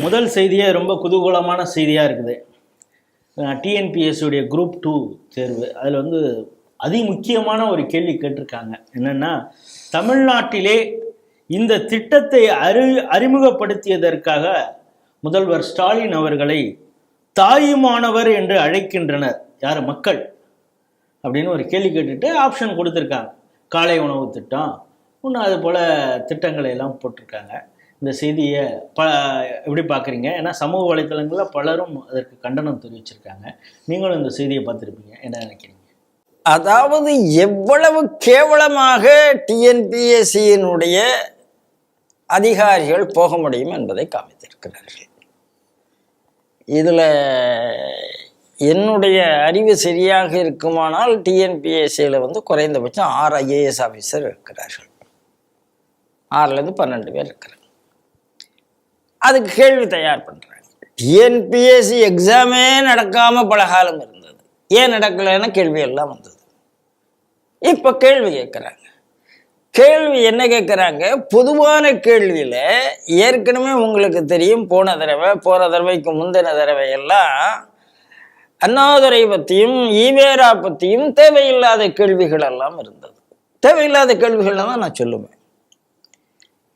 முதல் செய்தியே ரொம்ப குதூகூலமான செய்தியாக இருக்குது. டிஎன்பிஎஸ்சியுடைய உடைய குரூப் டூ தேர்வு. அதில் வந்து அதிமுக்கியமான ஒரு கேள்வி கேட்டிருக்காங்க. என்னென்னா தமிழ்நாட்டிலே இந்த திட்டத்தை அறி அறிமுகப்படுத்தியதற்காக முதல்வர் ஸ்டாலின் அவர்களை தாயுமானவர் என்று அழைக்கின்றனர். யார்? மக்கள். அப்படின்னு ஒரு கேள்வி கேட்டுட்டு ஆப்ஷன் கொடுத்துருக்காங்க. காலை உணவு திட்டம் இன்னும் அது போல் திட்டங்களை எல்லாம் போட்டிருக்காங்க. இந்த செய்தியை ப எப்படி பார்க்குறீங்க? ஏன்னா சமூக வலைத்தளங்களில் பலரும் அதற்கு கண்டனம் தெரிவிச்சிருக்காங்க. நீங்களும் இந்த செய்தியை பார்த்துருப்பீங்க. என்ன நினைக்கிறீங்க? அதாவது எவ்வளவு கேவலமாக டிஎன்பிஎஸ்சியினுடைய அதிகாரிகள் போக முடியும் என்பதை காமித்திருக்கிறார்கள். இதில் என்னுடைய அறிவு சரியாக இருக்குமானால் டிஎன்பிஎஸ்சியில் வந்து குறைந்தபட்சம் ஆறு ஐஏஎஸ் ஆஃபீஸர் இருக்கிறார்கள். ஆறுலேருந்து பன்னெண்டு பேர் இருக்கிறாங்க அதுக்கு கேள்வி தயார் பண்ணுறாங்க டிஎன்பிஎஸ்சி எக்ஸாமே நடக்காமல் பல காலம் இருந்தது. ஏன் நடக்கலைன்னா கேள்வி எல்லாம் வந்தது. இப்போ கேள்வி கேட்குறாங்க கேள்வி என்ன கேட்குறாங்க பொதுவான கேள்வியில் ஏற்கனவே உங்களுக்கு தெரியும் போன தடவை போகிற தடவைக்கு முந்தின தடவை எல்லாம் அண்ணாதுரை பற்றியும் ஈவேரா பற்றியும் தேவையில்லாத கேள்விகள் எல்லாம் இருந்தது. தேவையில்லாத கேள்விகள் தான் நான் சொல்லுவேன்.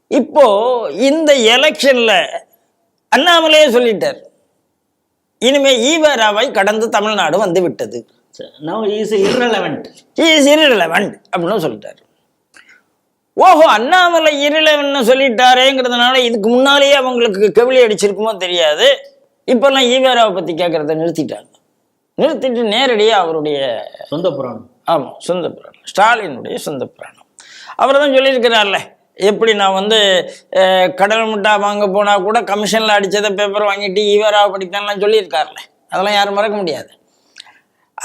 இப்போ இந்த எலெக்ஷன்ல அண்ணாமலையே சொல்லிட்டார். இனிமே ஈவேராவை கடந்து தமிழ்நாடு வந்து விட்டது. Is irrelevant. இஸ் irrelevant அப்படின்னு சொல்லிட்டாரு. ஓஹோ அண்ணாமலை irrelevantனு சொல்லிட்டாரேங்கிறதுனால இதுக்கு முன்னாலேயே அவங்களுக்கு கவிழி அடிச்சிருக்குமோ தெரியாது. இப்பெல்லாம் ஈவேராவை பற்றி கேட்குறத நிறுத்திட்டாங்க. நிறுத்திட்டு நேரடியாக அவருடைய சொந்த புராணம். ஆமாம் சொந்த புராணம். ஸ்டாலினுடைய சொந்த புராணம். அவர் தான் சொல்லியிருக்கிறார்ல எப்படி நான் வந்து கடல் முட்டா வாங்க போனால் கூட கமிஷனில் அடித்ததை பேப்பர் வாங்கிட்டு ஈவராக படித்தான்லாம் சொல்லியிருக்கார்ல அதெல்லாம் யாரும் மறக்க முடியாது.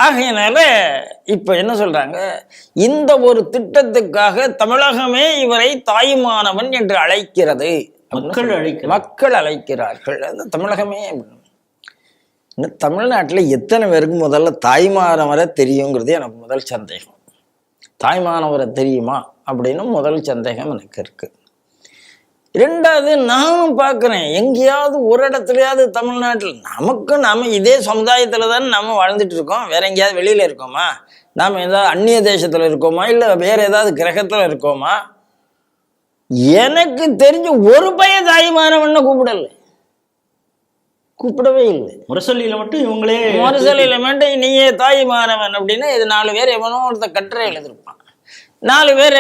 ஆகையினால இப்போ என்ன சொல்கிறாங்க இந்த ஒரு திட்டத்துக்காக தமிழகமே இவரை தாயுமானவன் என்று அழைக்கிறது. மக்கள் அழைக்கிறார் மக்கள் அழைக்கிறார்கள். அது தமிழகமே தமிழ்நாட்டில் எத்தனை பேருக்கு முதல்ல தாய்மானவரை தெரியுங்கிறது எனக்கு முதல் சந்தேகம். தாய்மானவரை தெரியுமா அப்படின்னு முதல் சந்தேகம் எனக்கு இருக்குது ரெண்டாவது நானும் பார்க்குறேன். எங்கேயாவது ஒரு இடத்துலையாவது தமிழ்நாட்டில் நமக்கு நம்ம இதே சமுதாயத்தில் தானே நம்ம வாழ்ந்துட்டு இருக்கோம். வேற எங்கேயாவது வெளியில் இருக்கோமா? நாம் ஏதாவது அந்நிய தேசத்தில் இருக்கோமா? இல்லை வேறு ஏதாவது கிரகத்தில் இருக்கோமா? எனக்கு தெரிஞ்ச ஒரு பையன் தாய்மானவன்னு கூப்பிடலை. கூப்பிடவே இல்லை. முரசொலியில மட்டும் இவங்களே முரசலில் மட்டும் நீயே தாய் மாணவன் அப்படின்னா இது நாலு பேர் எவனோ ஒருத்த கட்டுரை எழுதிருப்பான். நாலு பேர்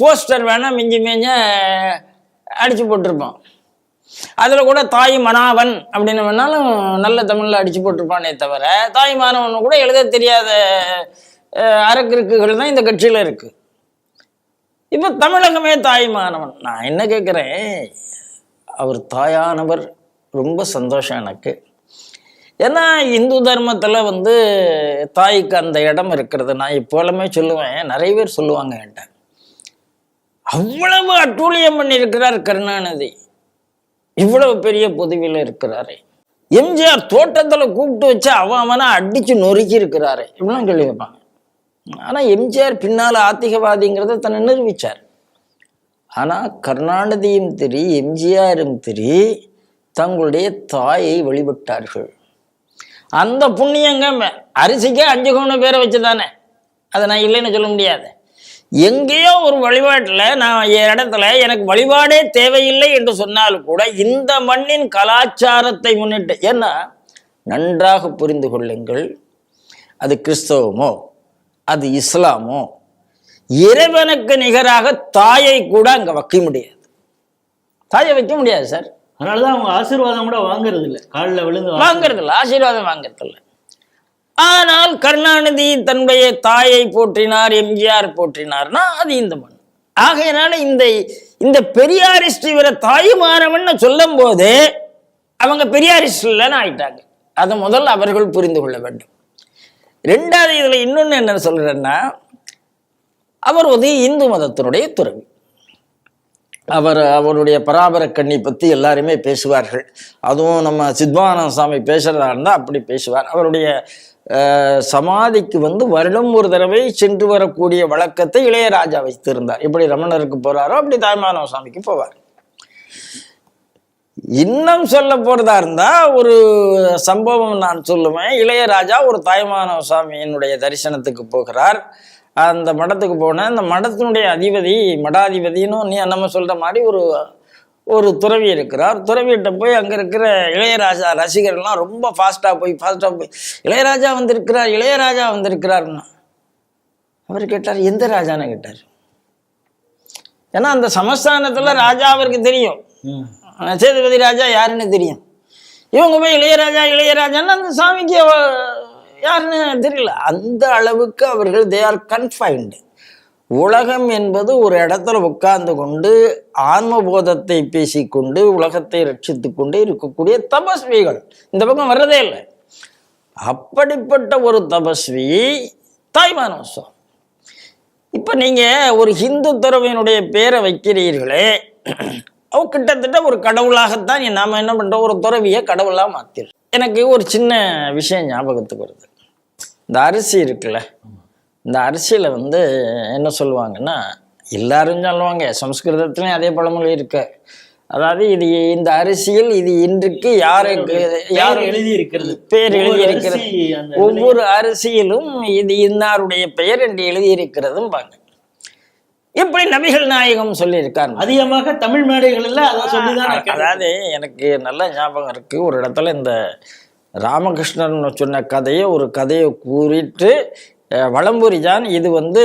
போஸ்டர் வேணா மிஞ்சி மிஞ்ச அடிச்சு போட்டிருப்பான். அதில் கூட தாய் மனாவன் அப்படின்னு வேணாலும் நல்ல தமிழில் அடிச்சு போட்டிருப்பானே தவிர தாய் மாணவன் கூட எழுத தெரியாத அரக்கிருக்குகள் தான் இந்த கட்சியில் இருக்கு. இப்போ தமிழகமே தாய் மாணவன் நான் என்ன கேட்குறேன் அவர் தாயானவர் ரொம்ப சந்தோஷம் எனக்கு. ஏன்னா இந்து தர்மத்தில் வந்து தாய்க்கு அந்த இடம் இருக்கிறது. நான் இப்போலமே சொல்லுவேன். நிறைய பேர் சொல்லுவாங்க என்கிட்ட. அவ்வளவு அட்டூழியம் பண்ணியிருக்கிறார் கருணாநிதி. இவ்வளவு பெரிய பொதுவில் இருக்கிறாரு. எம்ஜிஆர் தோட்டத்தில் கூப்பிட்டு வச்சு அவன் அவனை அடித்து நொறுக்கி இருக்கிறாரு. இப்படிலாம் சொல்லியிருப்பாங்க ஆனால் எம்ஜிஆர் பின்னால் ஆத்திகவாதிங்கிறத தன்னை நிரூபித்தார் ஆனால் கருணாநிதியும் திரி எம்ஜிஆரும் திரி தங்களுடைய தாயை வழிபட்டார்கள். அந்த புண்ணியங்க ம- அரிசிக்கே அஞ்சு கோண பேரை வச்சு தானே அதை நான் இல்லைன்னு சொல்ல முடியாது. எங்கேயோ ஒரு வழிபாட்டில் நான் என் இடத்துல எனக்கு வழிபாடே தேவையில்லை என்று சொன்னாலும் கூட இந்த மண்ணின் கலாச்சாரத்தை முன்னிட்டு ஏன்னா நன்றாக புரிந்து கொள்ளுங்கள். அது கிறிஸ்தவமோ அது இஸ்லாமோ இறைவனுக்கு நிகராக தாயை கூட அங்கே வைக்க முடியாது. தாயை வைக்க முடியாது சார். அதனாலதான் அவங்க ஆசீர்வாதம் கூட வாங்குறது இல்ல காலில் விழுந்து வாங்க- வாங்கறது இல்ல ஆசீர்வாதம் வாங்கறது இல்ல ஆனால் கருணாநிதி தன்னுடைய தாயை போற்றினார் எம்ஜிஆர் போற்றினார்னா அது இந்த மண். ஆகையினால இந்த இந்த பெரியாரிஸ்ட் இவரை தாயுமானவன் சொல்லும் போது அவங்க பெரியாரிஸ்ட் இல்லைன்னு ஆயிட்டாங்க. அதை முதல்ல அவர்கள் புரிந்து கொள்ள வேண்டும். ரெண்டாவது இதுல இன்னொன்னு என்ன சொல்றேன்னா அவர் வந்து இந்து மதத்தினுடைய துறவி. அவர் அவருடைய பராபர கண்ணி பற்றி எல்லாருமே பேசுவார்கள். அதுவும் நம்ம சித்வானந்த சாமி பேசுறதா இருந்தால் அப்படி பேசுவார். அவருடைய சமாதிக்கு வந்து வருடம் ஒரு தடவை சென்று வரக்கூடிய வழக்கத்தை இளையராஜா வைத்திருந்தார். எப்படி ரமணருக்கு போகிறாரோ அப்படி தாய்மானவ சாமிக்கு போவார். இன்னும் சொல்ல போகிறதா இருந்தால் ஒரு சம்பவம் நான் சொல்லுவேன். இளையராஜா ஒரு தாய்மானவ சாமியினுடைய தரிசனத்துக்கு போகிறார். அந்த மடத்துக்கு போனேன் அந்த மடத்தினுடைய அதிபதி மடாதிபதினு நீ நம்ம சொல்ற மாதிரி ஒரு ஒரு துறவி இருக்கிறார். துறவிகிட்ட போய் அங்க இருக்கிற இளையராஜா ரசிகர்கள்லாம் ரொம்ப ஃபாஸ்டா போய் ஃபாஸ்டா போய் இளையராஜா வந்திருக்கிறார் இளையராஜா வந்திருக்கிறார்னா. அவர் கேட்டார் எந்த ராஜான்னு? கேட்டார். ஏன்னா அந்த சமஸ்தானத்துல ராஜா அவருக்கு தெரியும். சேதுபதி ராஜா யாருன்னு தெரியும். இவங்க போய் இளையராஜா இளையராஜான்னு அந்த சாமிக்கு யாருன்னு தெரியல. அந்த அளவுக்கு அவர்கள் தே ஆர் கன்ஃபைன்டு உலகம் என்பது ஒரு இடத்துல உட்கார்ந்து கொண்டு ஆன்மபோதத்தை பேசிக்கொண்டு உலகத்தை ரட்சித்து கொண்டு இருக்கக்கூடிய தபஸ்விகள். இந்த பக்கம் வர்றதே இல்லை. அப்படிப்பட்ட ஒரு தபஸ்வி தாய்மானவசம் இப்போ நீங்கள் ஒரு ஹிந்து துறவியினுடைய பேரை வைக்கிறீர்களே அவ கிட்டத்தட்ட ஒரு கடவுளாகத்தான் நாம் என்ன பண்ணுறோம் ஒரு துறவியை கடவுளாக மாத்திரும் எனக்கு ஒரு சின்ன விஷயம் ஞாபகத்துக்கு வருது. இந்த அரிசி இருக்குல்ல இந்த அரிசியில வந்து என்ன சொல்லுவாங்கன்னா எல்லாரும் சொல்லுவாங்க சம்ஸ்கிருதத்துலயும் அதே பழமொழி இருக்கு. அதாவது இது இந்த அரிசியில் இது இன்றைக்கு யாருக்கு யார் எழுதி இருக்கிறது பேர் எழுதி ஒவ்வொரு இருக்கிறது ஒவ்வொரு அரிசியிலும் இது இன்னாருடைய பெயர் என்று எழுதி இருக்கிறதும் பாங்க இப்படி நபிகள் நாயகம் சொல்லியிருக்கார். அதிகமாக தமிழ் மேடைகள்ல. அதாவது எனக்கு நல்ல ஞாபகம் இருக்கு. ஒரு இடத்துல இந்த ராமகிருஷ்ணன் சொன்ன கதையை ஒரு கதையை கூறிட்டு வளம்புரிஜான் இது வந்து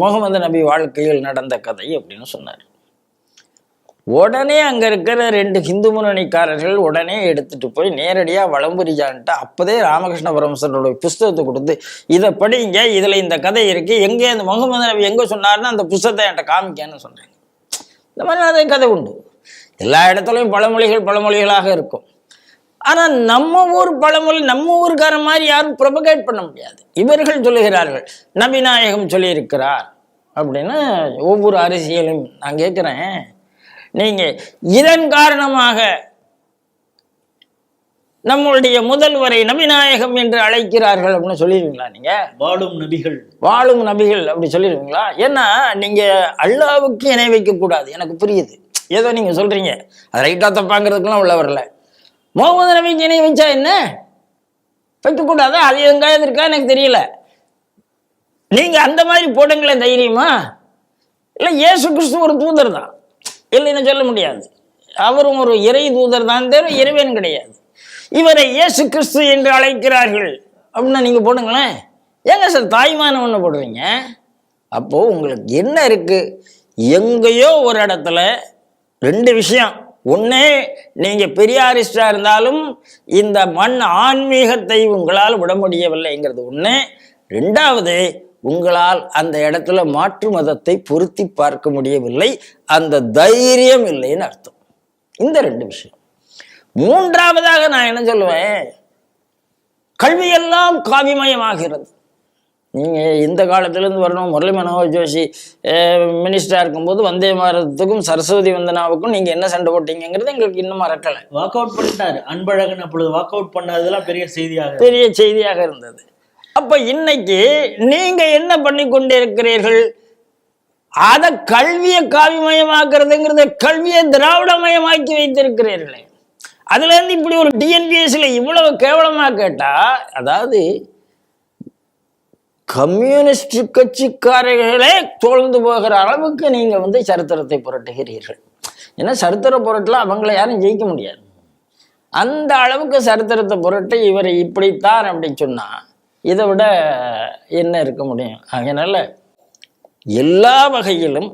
முகமது நபி வாழ்க்கையில் நடந்த கதை அப்படின்னு சொன்னார். உடனே அங்கே இருக்கிற ரெண்டு ஹிந்து முன்னணிக்காரர்கள் உடனே எடுத்துட்டு போய் நேரடியாக வளம்புரிஜான்ட்டு ஜான்ட்ட ராமகிருஷ்ண பரமசரோட புஸ்தகத்தை கொடுத்து இதை படிங்க இதில் இந்த கதை இருக்குது எங்கே அந்த முகமது நபி எங்கே சொன்னார்னு அந்த புஸ்தகத்தை என்கிட்ட காமிக்கன்னு சொன்னாங்க. இந்த மாதிரி நிறைய கதை உண்டு. எல்லா இடத்துலையும் பழமொழிகள் பழமொழிகளாக இருக்கும். ஆனா நம்ம ஊர் பழமொழி நம்ம ஊருக்கார மாதிரி யாரும் ப்ரொபகேட் பண்ண முடியாது. இவர்கள் சொல்லுகிறார்கள் நபிநாயகம் சொல்லியிருக்கிறார். அப்படின்னு ஒவ்வொரு அரசியலும் நான் கேட்குறேன். நீங்க இதன் காரணமாக நம்மளுடைய முதல்வரை நபிநாயகம் என்று அழைக்கிறார்கள் அப்படின்னு சொல்லிடுவீங்களா நீங்க? வாழும் நபிகள். வாழும் நபிகள் அப்படி சொல்லிடுவீங்களா? ஏன்னா நீங்க அல்லாவுக்கு இணை வைக்க கூடாது எனக்கு புரியுது. ஏதோ நீங்க சொல்றீங்க. அது ரைட்டா தப்பாங்கிறதுக்கெல்லாம் உள்ள வரல. முகமது நபி இணை வச்சா என்ன? வைக்கக்கூடாதா அது எங்காவது இருக்கா? எனக்கு தெரியல. நீங்கள் அந்த மாதிரி போடுங்களேன் தைரியமா? இல்லை ஏசு கிறிஸ்து ஒரு தூதர் தான். இல்லைன்னு சொல்ல முடியாது. அவரும் ஒரு இறை தூதர் தான். தவிர இறைவன் கிடையாது. இவரை இயேசு கிறிஸ்து என்று அழைக்கிறார்கள். அப்படின்னு நீங்கள் போடுங்களேன். ஏங்க சார் தாய்மானம் ஒன்று போடுறீங்க? அப்போது உங்களுக்கு என்ன இருக்குது எங்கேயோ ஒரு இடத்துல ரெண்டு விஷயம். ஒன்று நீங்கள் பெரியாரிஸ்டாக இருந்தாலும் இந்த மண் ஆன்மீகத்தை உங்களால் விட முடியவில்லைங்கிறது ஒன்று ரெண்டாவது உங்களால் அந்த இடத்துல மாற்று மதத்தை பொருத்தி பார்க்க முடியவில்லை. அந்த தைரியம் இல்லைன்னு அர்த்தம். இந்த ரெண்டு விஷயம். மூன்றாவதாக நான் என்ன சொல்லுவேன்? கல்வியெல்லாம் காவிமயமாகிறது. நீங்க இந்த காலத்திலேருந்து வரணும். முரளி மனோகர் ஜோஷி மினிஸ்டரா இருக்கும்போது வந்தே பாரதத்துக்கும் சரஸ்வதி வந்தனாவுக்கும் நீங்க என்ன சண்டை போட்டீங்கிறது எங்களுக்கு இன்னும் மறக்கலை. வாக் அவுட் பண்ணிட்டாரு. அன்பழகன் அப்பொழுது வாக் அவுட் பண்ணதெல்லாம் பெரிய செய்தியாக பெரிய செய்தியாக இருந்தது. அப்ப இன்னைக்கு நீங்க என்ன பண்ணி கொண்டிருக்கிறீர்கள்? அத கல்வியை காவிமயமாக்குறதுங்கிறத கல்வியை திராவிடமயமாக்கி வைத்திருக்கிறீர்களே. அதுல இருந்து இப்படி ஒரு டிஎன்பிஎஸ்ல இவ்வளவு கேவலமா கேட்டா அதாவது கம்யூனிஸ்ட் கட்சிக்காரர்களே தோழ்ந்து போகிற அளவுக்கு நீங்கள் வந்து சரித்திரத்தை புரட்டுகிறீர்கள். ஏன்னா சரித்திர புரட்டில் அவங்கள யாரும் ஜெயிக்க முடியாது. அந்த அளவுக்கு சரித்திரத்தை புரட்டு இவரை இப்படித்தான் அப்படின்னு சொன்னால் இதை விட என்ன இருக்க முடியும்? அதனால் எல்லா வகையிலும்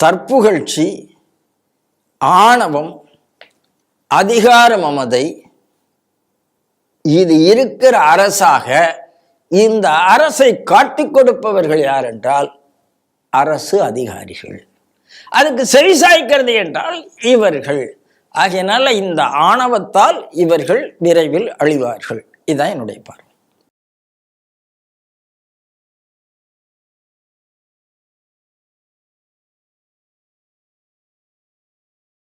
தற்புகழ்ச்சி ஆணவம் அதிகார மமதை இது இருக்கிற அரசாக இந்த அரசை காட்டிக் கொடுப்பவர்கள் யார் என்றால் அரசு அதிகாரிகள். அதுக்கு செவிசாய்க்கிறது என்றால் இவர்கள். ஆகையினால இந்த ஆணவத்தால் இவர்கள் விரைவில் அழிவார்கள். இதுதான் என்னுடைய பார்வை.